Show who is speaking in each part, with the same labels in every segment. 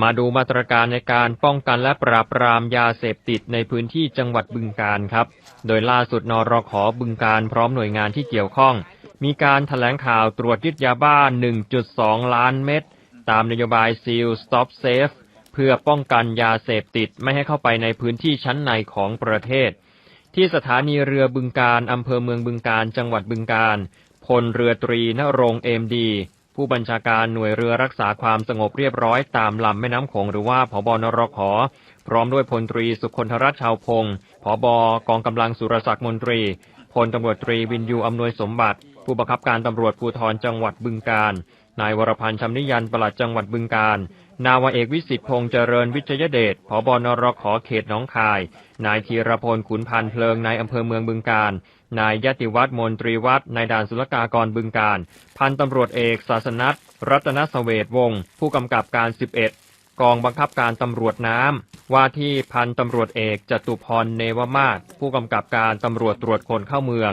Speaker 1: มาดูมาตรการในการป้องกันและปราบปรามยาเสพติดในพื้นที่จังหวัดบึงกาฬครับ โดยล่าสุดนรขอบึงกาฬพร้อมหน่วยงานที่เกี่ยวข้อง มีการถแถลงข่าวตรวจยึดยาบ้า 1.2 ล้านเม็ด ตามนโยบาย Seal Stop Safe เพื่อป้องกันยาเสพติดไม่ให้เข้าไปในพื้นที่ชั้นในของประเทศ ที่สถานีเรือบึงการอำเภอเมืองบึงการจังหวัดบึงการพลเรือตรีนรงเอมดี ผู้บัญชาการหน่วยเรือรักษาความสงบเรียบร้อยตามลำแม่น้ำโขงหรือว่าผบนรขพร้อมด้วยพลตรีสุคนธรัชชาวพงศ์ผบกองกำลังสุรศักดิ์มนตรีพลตำรวจตรีวินยูอำนวยสมบัติ ผู้บังคับการตำรวจภูธรจังหวัดบึงการ นายวรพันธ์ชำนิยันปลัดจังหวัดบึงการ นาวเอกวิสิตพงษ์เจริญวิจยเดชผบนรขอเขตหนองคาย นายธีรพลขุนพันธ์เพลิงนายอำเภอเมืองบึงการ นายยติวัฒน์มนตรีวัฒน์นายด่านศุลกากรบึงการ พันตำรวจเอกศาสนัทรัตนสเวทวงศ์ผู้กำกับการ 11 กองบังคับการตำรวจน้ำว่าที่พันตำรวจเอกจตุพรเนวมาศผู้กำกับการตำรวจตรวจคนเข้าเมือง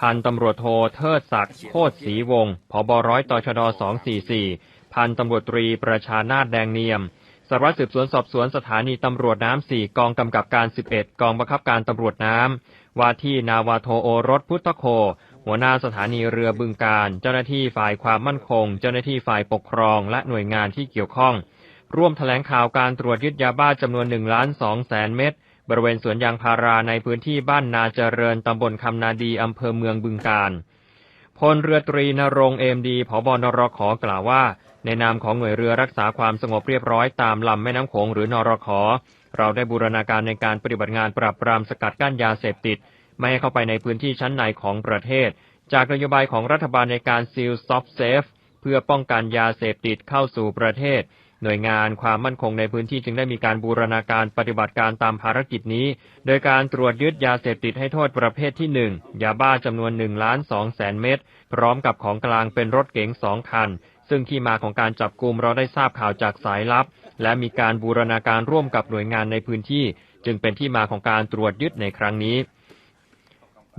Speaker 1: พันตำรวจโทเทิดศักดิ์โคตรศรีวงศ์ผบร้อยตชด244 พันตำรวจตรีประชานาถแดงเนียมสารวัตรสืบสวนสอบสวนสถานีตำรวจน้ำ4กองกำกับการ 11 กองบังคับการตำรวจน้ำว่าที่นาวาโทโอรสพุทธโค หัวหน้าสถานีเรือบึงการ เจ้าหน้าที่ฝ่ายความมั่นคง เจ้าหน้าที่ฝ่ายปกครอง และหน่วยงานที่เกี่ยวข้อง ร่วมแถลงข่าวการตรวจยึดยาบ้าจำนวน1ล้าน2แสนเม็ด บริเวณสวนยางพาราในพื้นที่บ้านนาเจริญตำบลคำนาดีอำเภอเมืองบึงการพลเรือตรีนรงเอมดีผบนรขกล่าวว่า ในนามของหน่วยเรือรักษาความสงบเรียบร้อยตามลำแม่น้ำโขงหรือนรขเราได้บูรณาการในการปฏิบัติงานปราบปรามสกัดกั้นยาเสพติด ไม่ให้เข้าไปในพื้นที่ชั้นในของประเทศ จากนโยบายของรัฐบาลในการ Seal Stop Safe เพื่อป้องกันยาเสพติดเข้าสู่ประเทศ หน่วยงานความมั่นคงในพื้นที่จึงได้มีการบูรณาการปฏิบัติการตามภารกิจนี้ โดยการตรวจยึดยาเสพติดให้โทษประเภทที่ 1 ยาบ้าจำนวน1ล้าน2แสนเม็ดพร้อมกับของกลางเป็นรถเก๋งสองคัน ซึ่งที่มาของการจับกลุ่มเราได้ทราบข่าวจากสายลับ และมีการบูรณาการร่วมกับหน่วยงานในพื้นที่ จึงเป็นที่มาของการตรวจยึดในครั้งนี้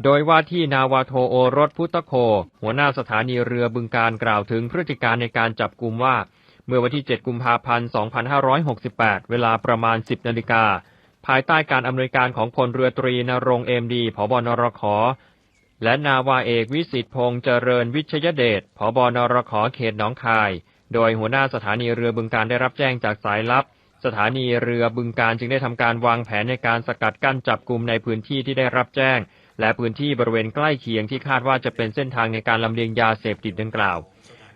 Speaker 1: โดยว่าที่นาวาโทโอรสพุทธโค หัวหน้าสถานีเรือบึงการกล่าวถึงพฤติการในการจับกลุ่มว่า มื่อวันที่ 7 กุมภาพันธ์ 2568 เวลาประมาณ 10 นาฬิกา ภายใต้การอำนวยการของพลเรือตรีนรงเอมดี ผบนรขและนาวาเอกวิสิตพงษ์เจริญวิชยเดชผบนรขเขตหนองคาย โดยหัวหน้าสถานีเรือบึงการได้รับแจ้งจากสายลับ สถานีเรือบึงการจึงได้ทำการวางแผนในการสกัดกั้นจับกลุ่มในพื้นที่ที่ได้รับแจ้ง และพื้นที่บริเวณใกล้เคียงที่คาดว่าจะเป็นเส้นทางในการลำเลียงยาเสพติดดังกล่าว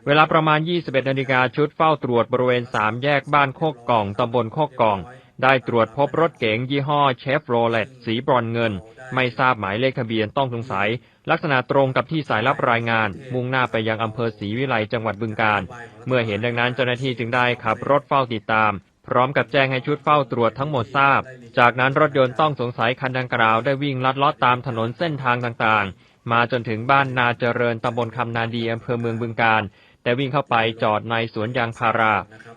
Speaker 1: เวลาประมาณ 21นาฬิกาชุดเฝ้าตรวจบริเวณสามแยกบ้านโคกกล่องตำบลโคกกล่อง ได้ตรวจพบรถเก๋งยี่ห้อเชฟโรเลตสีบรอนเงิน ไม่ทราบหมายเลขทะเบียนต้องสงสัย ลักษณะตรงกับที่สายรับรายงาน มุ่งหน้าไปยังอำเภอศรีวิไลจังหวัดบึงการ เมื่อเห็นดังนั้นเจ้าหน้าที่จึงได้ขับรถเฝ้าติดตามพร้อมกับแจ้งให้ชุดเฝ้าตรวจทั้งหมดทราบ จากนั้นรถยนต์ต้องสงสัยคันดังกล่าวได้วิ่งลัดเลาะตามถนนเส้นทางต่างๆ มาจนถึงบ้านนาเจริญตำบลคำนาดีอำเภอเมืองบึงการ แต่วิ่งเข้าไปจอดในสวนยางพารา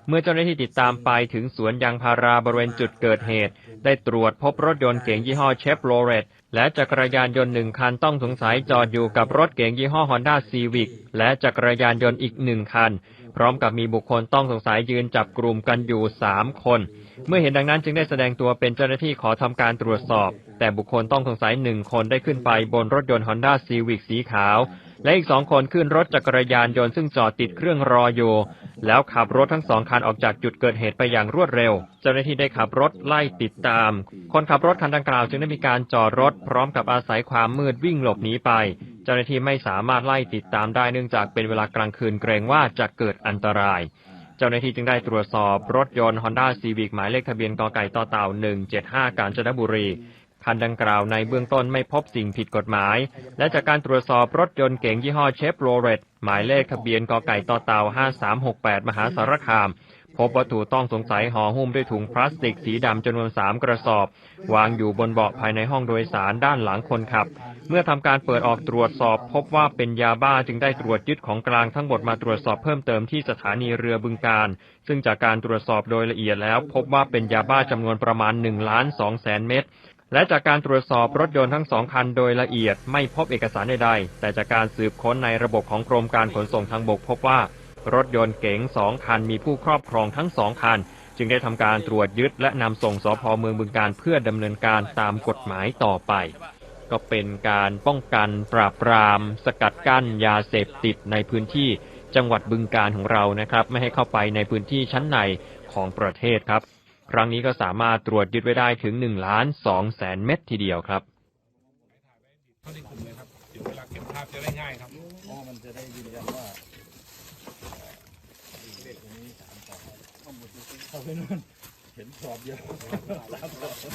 Speaker 1: เมื่อเจ้าหน้าที่ติดตามไปถึงสวนยางพาราบริเวณจุดเกิดเหตุ ได้ตรวจพบรถยนต์เก๋งยี่ห้อเชฟโรเลตและจักรยานยนต์หนึ่งคันต้องสงสัยจอดอยู่กับรถเก๋งยี่ห้อฮอนด้าซีวิกและจักรยานยนต์อีกหนึ่งคัน พร้อมกับมีบุคคลต้องสงสัยยืนจับกลุ่มกันอยู่สามคน เมื่อเห็นดังนั้นจึงได้แสดงตัวเป็นเจ้าหน้าที่ขอทำการตรวจสอบ แต่บุคคลต้องสงสัยหนึ่งคนได้ขึ้นไปบนรถยนต์ฮอนด้าซีวิกสีขาว และอีกสองคนขึ้นรถจักรยานยนต์ซึ่งจอดติดเครื่องรออยู่ แล้วขับรถทั้งสองคันออกจากจุดเกิดเหตุไปอย่างรวดเร็ว เจ้าหน้าที่ได้ขับรถไล่ติดตาม คนขับรถคันดังกล่าวจึงได้มีการจอดรถพร้อมกับอาศัยความมืดวิ่งหลบหนีไป เจ้าหน้าที่ไม่สามารถไล่ติดตามได้เนื่องจากเป็นเวลากลางคืนเกรงว่าจะเกิดอันตรายเจ้าหน้าที่จึงได้ตรวจสอบรถยนต์ Honda Civic หมายเลขทะเบียนกไก่ต่อเต่า 175 กาญจนบุรี คันดังกล่าวในเบื้องต้นไม่พบสิ่งผิดกฎหมาย และจากการตรวจสอบรถยนต์เก๋งยี่ห้อเชฟโรเลตหมายเลขทะเบียนกไก่ต่อเต่า 5368 มหาสารคาม พบวัตถุต้องสงสัยห่อหุ้มด้วยถุงพลาสติกสีดำจำนวนสามกระสอบ วางอยู่บนเบาะภายในห้องโดยสารด้านหลังคนขับ เมื่อทำการเปิดออกตรวจสอบ พบว่าเป็นยาบ้าจึงได้ตรวจยึดของกลางทั้งหมดมาตรวจสอบเพิ่มเติมที่สถานีเรือบึงการ ซึ่งจากการตรวจสอบโดยละเอียดแล้ว พบว่าเป็นยาบ้าจำนวนประมาณ1ล้าน2แสนเม็ด และจากการตรวจสอบรถยนต์ทั้งสองคันโดยละเอียดไม่พบเอกสารใดๆ แต่จากการสืบค้นในระบบของกรมการขนส่งทางบกพบว่า รถยนต์เก๋งสองคันมีผู้ครอบครองทั้งสองคัน จึงได้ทำการตรวจยึดและนำส่งสพเมืองบึงการเพื่อดำเนินการตามกฎหมายต่อไป ก็เป็นการป้องกันปราบปราม สกัดกั้นยาเสพติดในพื้นที่จังหวัดบึงการของเรานะครับ ไม่ให้เข้าไปในพื้นที่ชั้นในของประเทศครับ ครั้งนี้ก็สามารถตรวจยึดไว้ได้ถึง1ล้าน2แสนเม็ดทีเดียวครับ
Speaker 2: เข้าที่กลุ่มเลยครับ เดี๋ยวเวลาเก็บภาพจะได้ง่ายครับ
Speaker 3: อ๋อมันจะได้ยืนยันว่าเลขตรงนี้สามสองเข้าหมดเข้าไปนู่นเห็นสอบเดียวสามสอง